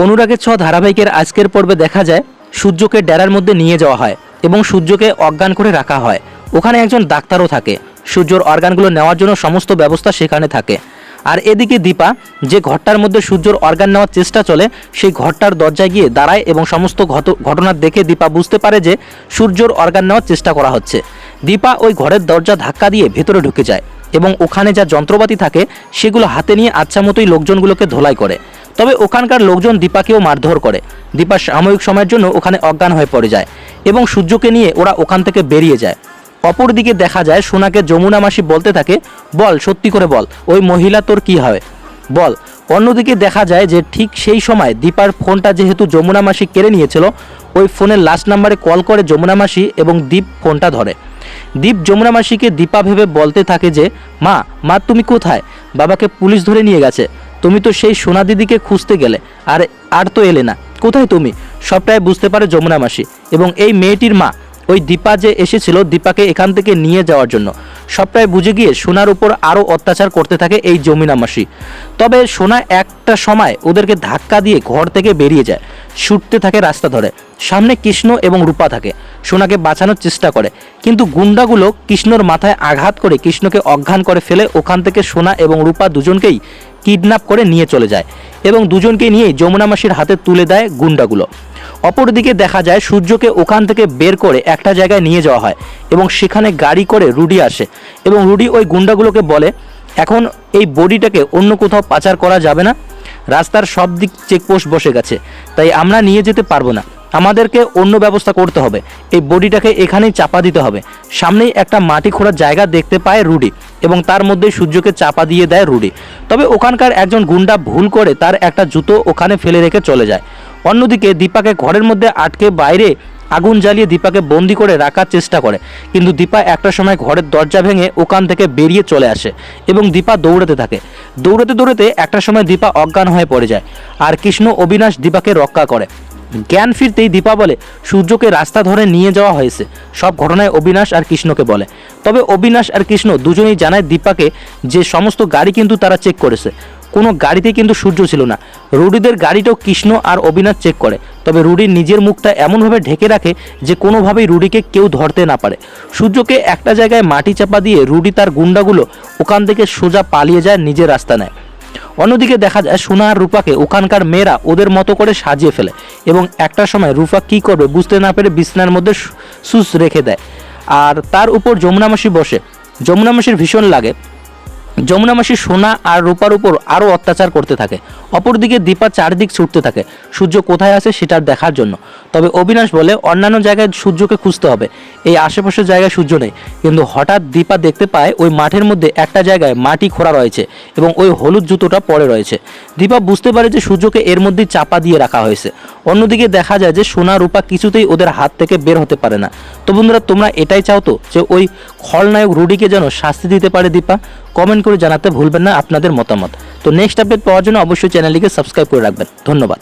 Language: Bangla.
অনুরাগের ছ ধারাবাহিকের আজকের পর্বে দেখা যায় সূর্যকে ডেরার মধ্যে নিয়ে যাওয়া হয় এবং সূর্যকে অজ্ঞান করে রাখা হয়। ওখানে একজন ডাক্তারও থাকে। সূর্যর অর্গানগুলো নেওয়ার জন্য সমস্ত ব্যবস্থা সেখানে থাকে। আর এদিকে দীপা, যে ঘরটার মধ্যে সূর্যর অর্গান নেওয়ার চেষ্টা চলে, সেই ঘরটার দরজায় গিয়ে দাঁড়ায় এবং সমস্ত ঘট- ঘটনা দেখে দীপা বুঝতে পারে যে সূর্যর অর্গান নেওয়ার চেষ্টা করা হচ্ছে। দীপা ওই ঘরের দরজা ধাক্কা দিয়ে ভেতরে ঢুকে যায়। এবং ওখানে যা যন্ত্রপাতি থাকে, সেগুলো হাতে নিয়ে আচ্ছা মতোই লোকজনগুলোকে ধোলাই করে। তবে ওখানকার লোকজন দীপাকেও মারধর করে। দীপা সাময়িক সময়ের জন্য ওখানে অজ্ঞান হয়ে পড়ে যায় এবং সূর্যকে নিয়ে ওরা ওখান থেকে বেরিয়ে যায়। অপরদিকে দেখা যায়, সোনাকে যমুনা মাসি বলতে থাকে, বল, সত্যি করে বল, ওই মহিলা তোর কি হয়? বল, অন্যদিকে দেখা যায় যে ঠিক সেই সময় দীপার ফোনটা যেহেতু যমুনা মাসি কেড়ে নিয়েছিল, ওই ফোনের লাস্ট নাম্বারে কল করে যমুনা মাসি এবং দীপ ফোনটা ধরে। দীপ যমুনা মাসিকে দীপা ভেবে বলতে থাকে যে, মা মা, তুমি কোথায়? বাবাকে পুলিশ ধরে নিয়ে গেছে। তুমি তো সেই সোনা দিদিকে খুঁজতে গেলে, আর আর তো এলে না। কোথায় তুমি? সবটাই বুঝতে পারে যমুনা মাসি। এবং এই মেয়েটির মা, ওই দীপা যে এসেছিল দীপাকে এখান থেকে নিয়ে যাওয়ার জন্য। সবটাই বুঝে গিয়ে সোনার উপর আরও অত্যাচার করতে থাকে এই জমিনা মাসি তবে সোনা একটা সময় ওদেরকে ধাক্কা দিয়ে ঘর থেকে বেরিয়ে যায়, ছুটতে থাকে রাস্তা ধরে। সামনে কৃষ্ণ এবং রূপা থাকে, সোনাকে বাঁচানোর চেষ্টা করে। কিন্তু গুন্ডাগুলো কৃষ্ণর মাথায় আঘাত করে কৃষ্ণকে অজ্ঞান করে ফেলে, ওখান থেকে সোনা এবং রূপা দুজনকেই কিডন্যাপ করে নিয়ে চলে যায় এবং দুজনকে নিয়ে যমুনা মাসির হাতে তুলে দেয় গুন্ডাগুলো। অপরদিকে দেখা যায় সূর্যকে ওখান থেকে বের করে একটা জায়গায় নিয়ে যাওয়া হয় এবং সেখানে গাড়ি করে রুডি আসে এবং রুডি ওই গুন্ডাগুলোকে বলে, এখন এই বডিটাকে অন্য কোথাও পাচার করা যাবে না। রাস্তার সব দিক চেকপোস্ট বসে গেছে। তাই আমরা নিয়ে যেতে পারব না। আমাদেরকে অন্য ব্যবস্থা করতে হবে। এই বডিটাকে এখানেই চাপা দিতে হবে। সামনেই একটা মাটি খোঁড়ার জায়গা দেখতে পায় রুডি এবং তার মধ্যে সূর্যকে চাপা দিয়ে দেয় রুডি। তবে ওখানকার একজন গুন্ডা ভুল করে তার একটা জুতো ওখানে ফেলে রেখে চলে যায়। অন্যদিকে দীপাকে ঘরের মধ্যে আটকে বাইরে আগুন জ্বালিয়ে দীপাকে বন্দি করে রাখার চেষ্টা করে। কিন্তু দীপা একটা সময় ঘরের দরজা ভেঙে ওখান থেকে বেরিয়ে চলে আসে এবং দীপা দৌড়াতে থাকে। দৌড়াতে দৌড়াতে একটা সময় দীপা অজ্ঞান হয়ে পড়ে যায় আর কৃষ্ণ অবিনাশ দীপাকে রক্ষা করে। জ্ঞান ফিরতেই দীপা বলে, সূর্যকে রাস্তা ধরে নিয়ে যাওয়া হয়েছে। সব ঘটনায় অবিনাশ আর কৃষ্ণকে বলে। তবে অবিনাশ আর কৃষ্ণ দুজনেই জানায় দীপাকে যে সমস্ত গাড়ি কিন্তু তারা চেক করেছে। কোনো গাড়িতে কিন্তু সূর্য ছিল না। রুডিদের গাড়িটাও কৃষ্ণ আর অবিনাশ চেক করে। তবে রুডির নিজের মুখটা এমনভাবে ঢেকে রাখে যে কোনোভাবেই রুডিকে কেউ ধরতে না পারে। সূর্যকে একটা জায়গায় মাটি চাপা দিয়ে রুডি তার গুন্ডাগুলো ওখান থেকে সোজা পালিয়ে যায় নিজের রাস্তা নেয়। অন্যদিকে দেখা যায় সোনা আর রূপাকে ওখানকার মেয়েরা ওদের মতো করে সাজিয়ে ফেলে এবং একটা সময় রূপা কি করবে বুঝতে না পেরে বিছনার মধ্যে সুস রেখে দেয়। আর তার উপর যমুনা মাসি বসে। যমুনা মাসির ভীষণ লাগে। যমুনা মাসি সোনা আর রূপার উপর আরও অত্যাচার করতে থাকে। অপরদিকে দীপা চারদিক ছুটতে থাকে। সূর্য কোথায় আছে সেটা দেখার জন্য। তবে অবিনাশ বলে, অন্যান্য জায়গায় সূর্যকে খুঁজতে হবে। এই আশেপাশের জায়গায় সূর্য নেই। কিন্তু হঠাৎ দীপা দেখতে পায়, ওই মাঠের মধ্যে একটা জায়গায় মাটি খোঁড়া রয়েছে এবং ওই হলুদ জুতোটা পড়ে রয়েছে। দীপা বুঝতে পারে যে সূর্যকে এর মধ্যেই চাপা দিয়ে রাখা হয়েছে। অন্যদিকে দেখা যায় যে সোনা, রূপা কিছুতেই ওদের হাত থেকে বের হতে পারে না। তো বন্ধুরা, তোমরা এটাই চাও তো যে ওই খলনায়ক রুডিকে যেন শাস্তি দিতে পারে দীপা? কমেন্ট করে জানাতে ভুলবেন না আপনাদের মতামত। তো নেক্সট আপডেট পাওয়ার জন্য অবশ্যই চ্যানেলটিকে সাবস্ক্রাইব করে রাখবেন। ধন্যবাদ।